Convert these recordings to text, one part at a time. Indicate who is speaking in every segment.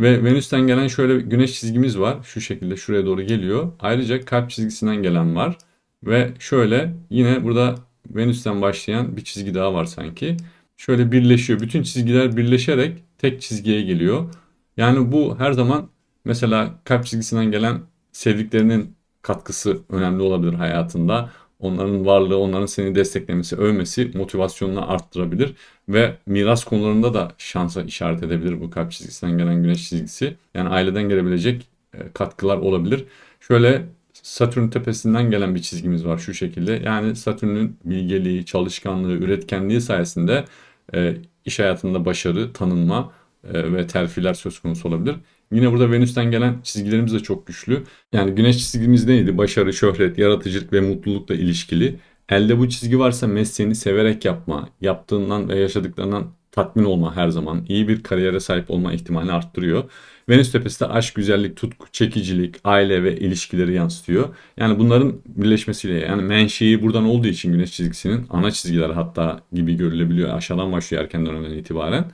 Speaker 1: Ve Venüs'ten gelen şöyle bir güneş çizgimiz var. Şu şekilde şuraya doğru geliyor. Ayrıca kalp çizgisinden gelen var. Ve şöyle yine burada Venüs'ten başlayan bir çizgi daha var sanki. Şöyle birleşiyor. Bütün çizgiler birleşerek tek çizgiye geliyor. Yani bu her zaman mesela kalp çizgisinden gelen sevdiklerinin katkısı önemli olabilir hayatında. Onların varlığı, onların seni desteklemesi, övmesi motivasyonunu arttırabilir ve miras konularında da şansa işaret edebilir bu kalp çizgisinden gelen güneş çizgisi. Yani aileden gelebilecek e, katkılar olabilir. Şöyle Satürn tepesinden gelen bir çizgimiz var şu şekilde. Yani Satürn'ün bilgeliği, çalışkanlığı, üretkenliği sayesinde e, iş hayatında başarı, tanınma ve terfiler söz konusu olabilir. Yine burada Venüs'ten gelen çizgilerimiz de çok güçlü. Yani güneş çizgimiz neydi? Başarı, şöhret, yaratıcılık ve mutlulukla ilişkili. Elde bu çizgi varsa mesleğini severek yapma, yaptığından ve yaşadıklarından tatmin olma her zaman iyi bir kariyere sahip olma ihtimalini arttırıyor. Venüs tepesi de aşk, güzellik, tutku, çekicilik, aile ve ilişkileri yansıtıyor. Yani bunların birleşmesiyle yani menşei buradan olduğu için güneş çizgisinin ana çizgiler hatta gibi görülebiliyor. Aşağıdan başlıyor erken dönemden itibaren.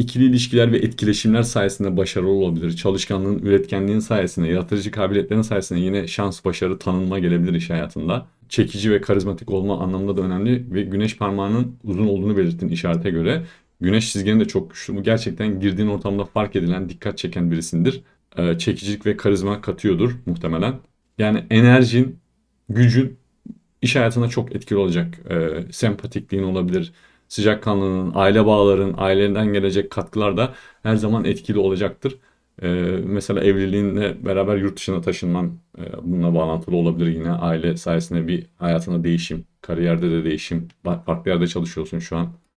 Speaker 1: İkili ilişkiler ve etkileşimler sayesinde başarılı olabilir. Çalışkanlığın, üretkenliğin sayesinde, yaratıcı kabiliyetlerin sayesinde yine şans, başarı, tanınma gelebilir iş hayatında. Çekici ve karizmatik olma anlamında da önemli ve güneş parmağının uzun olduğunu belirttin işarete göre. Güneş çizginin de çok güçlü. Bu gerçekten girdiğin ortamda fark edilen, dikkat çeken birisindir. Ee, çekicilik ve karizma katıyordur muhtemelen. Yani enerjin, gücün iş hayatına çok etkili olacak. Ee, sempatikliğin olabilir, sıcakkanlılığın, aile bağların, aileden gelecek katkılar da her zaman etkili olacaktır. Ee, mesela evliliğinle beraber yurt dışına taşınman e, bununla bağlantılı olabilir yine. Aile sayesinde bir hayatında değişim, kariyerde de değişim, farklı yerde çalışıyorsun şu an.